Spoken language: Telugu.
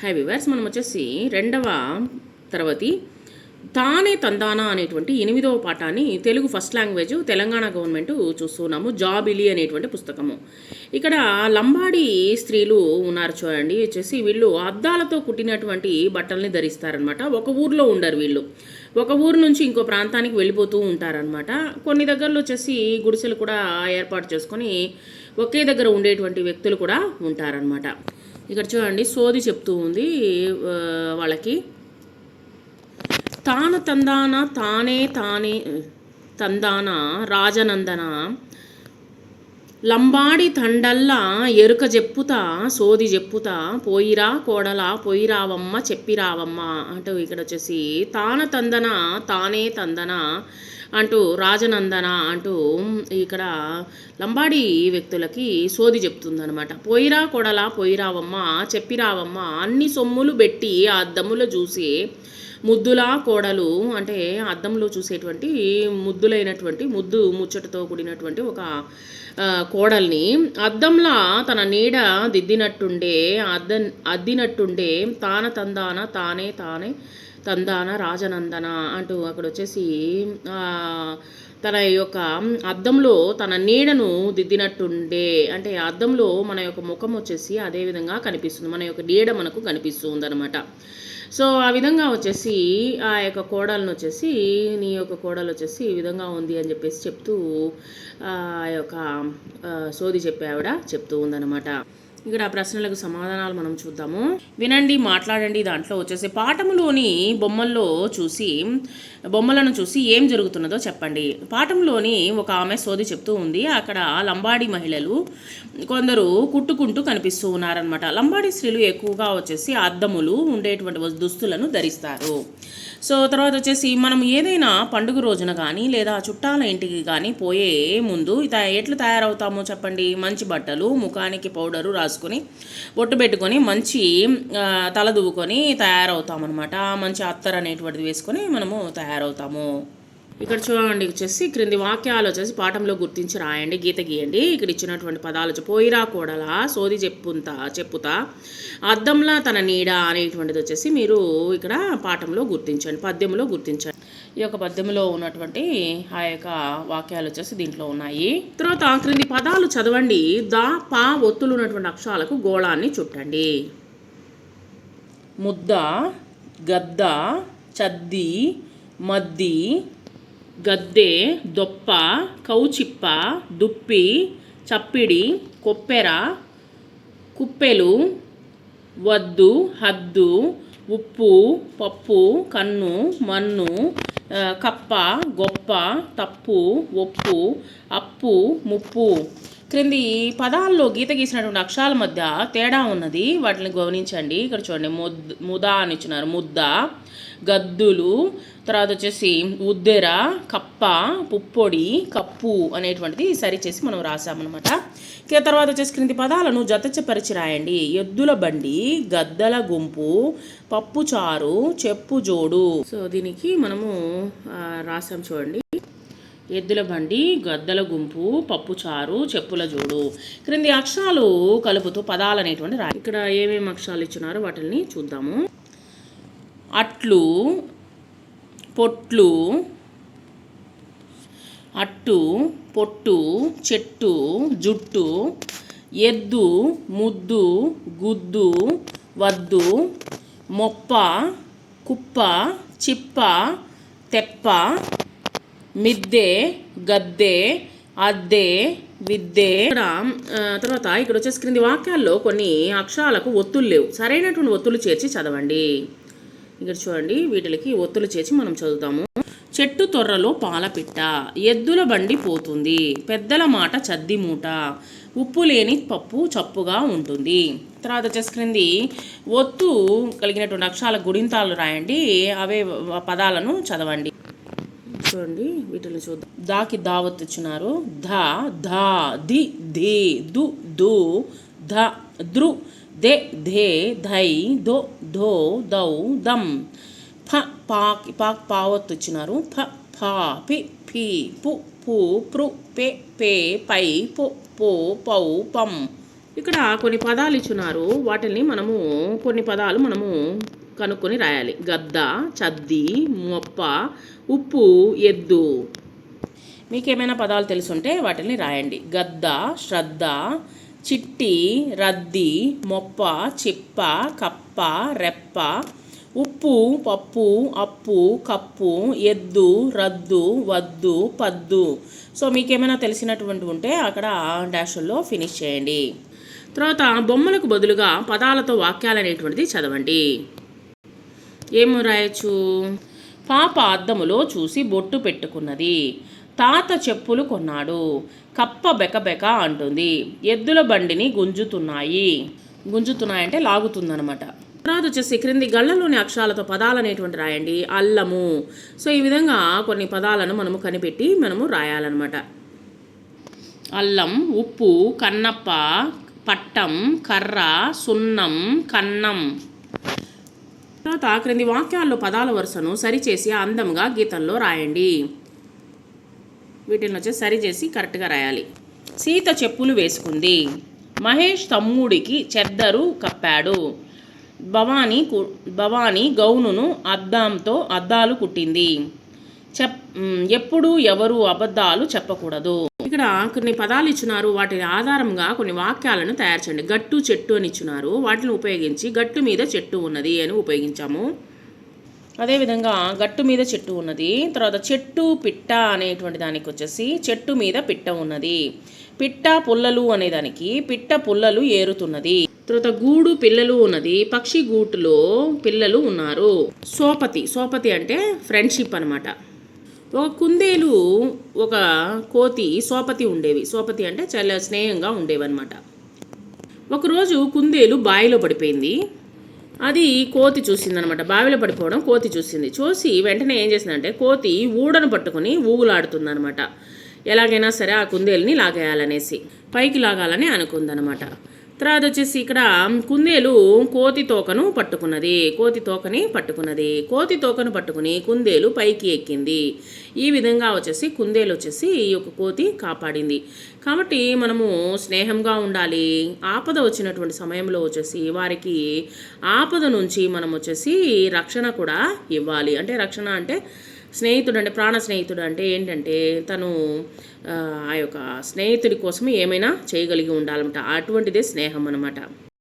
హై వివర్స్ మనం వచ్చేసి రెండవ తరగతి. తానే తందానా అనేటువంటి ఎనిమిదవ పాఠాన్ని Telugu first language Telangana government చూస్తున్నాము. జాబిలి అనేటువంటి పుస్తకము. ఇక్కడ లంబాడి స్త్రీలు ఉన్నారు చూడండి. వచ్చేసి వీళ్ళు అద్దాలతో కుట్టినటువంటి బట్టల్ని ధరిస్తారనమాట ఒక ఊర్లో ఉండరు వీళ్ళు. ఒక ఊరు నుంచి ఇంకో ప్రాంతానికి వెళ్ళిపోతూ ఉంటారనమాట కొన్ని దగ్గరలో వచ్చేసి గుడిసెలు కూడా ఏర్పాటు చేసుకొని ఒకే దగ్గర ఉండేటువంటి వ్యక్తులు కూడా ఉంటారనమాట ఇక్కడ చూడండి సోది చెప్తూ ఉంది వాళ్ళకి. తాను తందాన తానే తానే తందాన రాజనందన లంబాడి తండల్లా ఎరుక చెప్పుతా సోది చెప్పుతా పోయిరా కోడలా పోయిరావమ్మ చెప్పిరావమ్మ అంటూ ఇక్కడ వచ్చేసి తాన తందన తానే తందన అంటూ రాజనందన అంటూ ఇక్కడ లంబాడి వ్యక్తులకి సోది చెప్తుందనమాట పోయిరా కొడలా పోయిరావమ్మ చెప్పిరావమ్మ అన్ని సొమ్ములు పెట్టి ఆ అద్దములో చూసి ముద్దులా కోడలు అంటే అద్దంలో చూసేటువంటి ముద్దులైనటువంటి ముద్దు ముచ్చటతో కూడినటువంటి ఒక కోడల్ని అద్దంలా తన నీడ దిద్దినట్టుండే అద్దం అద్దినట్టుండే తాన తందాన తానే తానే తందాన రాజనందన అంటూ అక్కడ వచ్చేసి తన యొక్క అద్దంలో తన నీడను దిద్దినట్టుండే. అంటే అద్దంలో మన యొక్క ముఖం వచ్చేసి అదే విధంగా కనిపిస్తుంది. మన యొక్క నీడ మనకు కనిపిస్తూ ఉందన్నమాట సో ఆ విధంగా వచ్చేసి ఆ యొక్క కోడలను వచ్చేసి నీ యొక్క కోడలు వచ్చేసి ఈ విధంగా ఉంది అని చెప్పేసి చెప్తూ ఆ యొక్క సోది చెప్పే ఆవిడ చెప్తూ ఉందన్నమాట. ఇక్కడ ఆ ప్రశ్నలకు సమాధానాలు మనం చూద్దాము. వినండి మాట్లాడండి. దాంట్లో వచ్చేసి పాఠములోని బొమ్మల్లో చూసి బొమ్మలను చూసి ఏం జరుగుతున్నదో చెప్పండి. పాఠంలోని ఒక ఆమె సోది చెప్తూ ఉంది. అక్కడ లంబాడి మహిళలు కొందరు కుట్టుకుంటూ కనిపిస్తూ ఉన్నారనమాట లంబాడి స్త్రీలు ఎక్కువగా వచ్చేసి అద్దములు ఉండేటువంటి దుస్తులను ధరిస్తారు. సో తర్వాత వచ్చేసి మనం ఏదైనా పండుగ రోజున కానీ లేదా చుట్టాల ఇంటికి కానీ పోయే ముందు ఇత ఎట్లా తయారవుతామో చెప్పండి. మంచి బట్టలు ముఖానికి పౌడరు రాసుకొని బొట్టు పెట్టుకొని మంచి తల దువ్వుకొని తయారవుతామన్నమాట. మంచి అత్తర్ అనేటువంటిది వేసుకొని మనము తయారవుతాము. ఇక్కడ చూడండి వచ్చేసి క్రింది వాక్యాలు వచ్చేసి పాఠంలో గుర్తించి రాయండి గీత గీయండి. ఇక్కడ ఇచ్చినటువంటి పదాలు వచ్చి పోయిరా కోడలా సోది చెప్పుంతా చెప్పుతా అద్దంలా తన నీడ అనేటువంటిది వచ్చేసి మీరు ఇక్కడ పాఠంలో గుర్తించండి పద్యంలో గుర్తించండి. ఈ యొక్క పద్యంలో ఉన్నటువంటి ఆ యొక్క వాక్యాలు వచ్చేసి దీంట్లో ఉన్నాయి. తర్వాత క్రింది పదాలు చదవండి. దా పా ఒత్తులు ఉన్నటువంటి అక్షరాలకు గోళాన్ని చుట్టండి. ముద్ద గద్ద చద్ది మద్ది గద్దె దొప్ప కౌచిప్ప దుప్పి చప్పిడి కొప్పెర కుప్పెలు వద్దు హద్దు ఉప్పు పప్పు కన్ను మన్ను కప్ప గొప్ప తప్పు ఒప్పు అప్పు ముప్పు క్రింది పదాల్లో గీత గీసినటువంటి అక్షరాల మధ్య తేడా ఉన్నది. వాటిని గమనించండి. ఇక్కడ చూడండి. ముద్ ముదా అని ఇచ్చినారు ముద్ద గద్దులు తర్వాత వచ్చేసి ఉద్దెర కప్ప పుప్పొడి కప్పు అనేటువంటిది సరి చేసి మనం రాసామన్నమాట. ఇక తర్వాత వచ్చేసి క్రింది పదాలను జతచపరిచి రాయండి. ఎద్దుల బండి గద్దల గుంపు పప్పు చారు చెప్పు జోడు సో దీనికి మనము రాసాం చూడండి. ఎద్దుల బండి గద్దల గుంపు పప్పు చారు చెప్పుల జోడు. క్రింది అక్షరాలు కలుపుతూ పదాలు అనేటువంటి రా ఇక్కడ ఏమేమి అక్షరాలు ఇచ్చినారో వాటిని చూద్దాము. అట్లు పొట్లు అట్టు పొట్టు చెట్టు జుట్టు ఎద్దు ముద్దు గుద్దు వద్దు మొప్ప కుప్ప చిప్ప తెప్ప మిద్దె గద్దె అద్దె విద్దే. ఇక్కడ తర్వాత ఇక్కడ వచ్చేసి క్రింది వాక్యాల్లో కొన్ని అక్షరాలకు ఒత్తులు లేవు. సరైనటువంటి ఒత్తులు చేర్చి చదవండి. ఇక్కడ చూడండి వీటికి ఒత్తులు చేర్చి మనం చదువుతాము. చెట్టు తొర్రలో పాలపిట్ట ఎద్దుల బండి పోతుంది పెద్దల మాట చద్ది మూట ఉప్పు లేని పప్పు చప్పుగా ఉంటుంది. తర్వాత వచ్చేసి క్రింది ఒత్తు కలిగినటువంటి అక్షరాల గుడింతాలు రాయండి అవే పదాలను చదవండి. చూడండి వీటిని చూద్దాం. దాకి దావత్ ఇచ్చినారు. ధ ధా ది ధే దు దు ధ ద్రు దే ధే ధై దో ధో దౌ దం ఫ పాక్ పాక్ పావత్ ఇచ్చినారు. ఫ ఫ పి ఫి పు పు ప్రు పే పే పై పు పో పౌ పం. ఇక్కడ కొన్ని పదాలు ఇచ్చున్నారు వాటిని మనము కొన్ని పదాలు మనము కనుక్కొని రాయాలి. గద్ద చద్ది మొప్ప ఉప్పు ఎద్దు. మీకేమైనా పదాలు తెలుసుంటే వాటిని రాయండి. గద్ద శ్రద్ధ చిట్టి రద్ది మొప్ప చిప్ప కప్ప రెప్ప ఉప్పు పప్పు అప్పు కప్పు ఎద్దు రద్దు వద్దు పద్దు. సో మీకేమైనా తెలిసినటువంటి ఉంటే అక్కడ డాషుల్లో ఫినిష్ చేయండి. తర్వాత బొమ్మలకు బదులుగా పదాలతో వాక్యాలు అనేటువంటిది చదవండి. ఏమో రాయొచ్చు? పాప అద్దములో చూసి బొట్టు పెట్టుకున్నది. తాత చెప్పులు కొన్నాడు. కప్ప బెకబెక అంటుంది. ఎద్దుల బండిని గుంజుతున్నాయి. గుంజుతున్నాయంటే లాగుతుందనమాట తర్వాత వచ్చేసి క్రింది గళ్ళలోని అక్షరాలతో పదాలు అనేటువంటి రాయండి. అల్లము. సో ఈ విధంగా కొన్ని పదాలను మనము కనిపెట్టి మనము రాయాలన్నమాట. అల్లం ఉప్పు కన్నప్ప పట్టం కర్ర సున్నం కన్నం. తర్వాత క్రింది వాక్యాల్లో పదాల వరుసను సరిచేసి అందంగా గీతంలో రాయండి. వీటిని వచ్చేసి సరిచేసి కరెక్ట్గా రాయాలి. సీత చెప్పులు వేసుకుంది. మహేష్ తమ్ముడికి చెద్దరు కప్పాడు. భవానీ కు- భవానీ గౌనును అద్దంతో అద్దాలు కుట్టింది. చెప్ ఎప్పుడు ఎవరు అబద్ధాలు చెప్పకూడదు. ఇక్కడ కొన్ని పదాలు ఇచ్చినారు వాటి ఆధారంగా కొన్ని వాక్యాలను తయారు చేయండి. గట్టు చెట్టు అని ఇచ్చినారు వాటిని ఉపయోగించి గట్టు మీద చెట్టు ఉన్నది అని ఉపయోగించాము. అదేవిధంగా గట్టు మీద చెట్టు ఉన్నది. తర్వాత చెట్టు పిట్ట అనేటువంటి దానికి వచ్చేసి చెట్టు మీద పిట్ట ఉన్నది. పిట్ట పుల్లలు అనే దానికి పిట్ట పుల్లలు ఏరుతున్నది. తర్వాత గూడు పిల్లలు ఉన్నది. పక్షి గూటులో పిల్లలు ఉన్నారు. సోపతి. సోపతి అంటే ఫ్రెండ్షిప్ అన్నమాట. కుందేలు ఒక కోతి సోపతి ఉండేవి. సోపతి అంటే చాలా స్నేహంగా ఉండేవి అనమాట ఒకరోజు కుందేలు బావిలో పడిపోయింది. అది కోతి చూసిందనమాట బావిలో పడిపోవడం కోతి చూసింది. చూసి వెంటనే ఏం చేసిందంటే కోతి ఊడను పట్టుకొని ఊగులాడుతుందనమాట ఎలాగైనా సరే ఆ కుందేలుని లాగేయాలనేసి పైకి లాగాలని అనుకుందనమాట తర్వాత వచ్చేసి ఇక్కడ కుందేలు కోతి తోకను పట్టుకున్నది. కోతి తోకని పట్టుకున్నది. కోతి తోకను పట్టుకుని కుందేలు పైకి ఎక్కింది. ఈ విధంగా వచ్చేసి కుందేలు వచ్చేసి ఈ యొక్క కోతి కాపాడింది. కాబట్టి మనము స్నేహంగా ఉండాలి. ఆపద వచ్చినటువంటి సమయంలో వచ్చేసి వారికి ఆపద నుంచి మనం వచ్చేసి రక్షణ కూడా ఇవ్వాలి. అంటే రక్షణ అంటే స్నేహితుడు అంటే ప్రాణ స్నేహితుడు అంటే ఏంటంటే తను ఆ యొక్క స్నేహితుడి కోసం ఏమైనా చేయగలిగి ఉండాలన్నమాట. అటువంటిదే స్నేహం అనమాట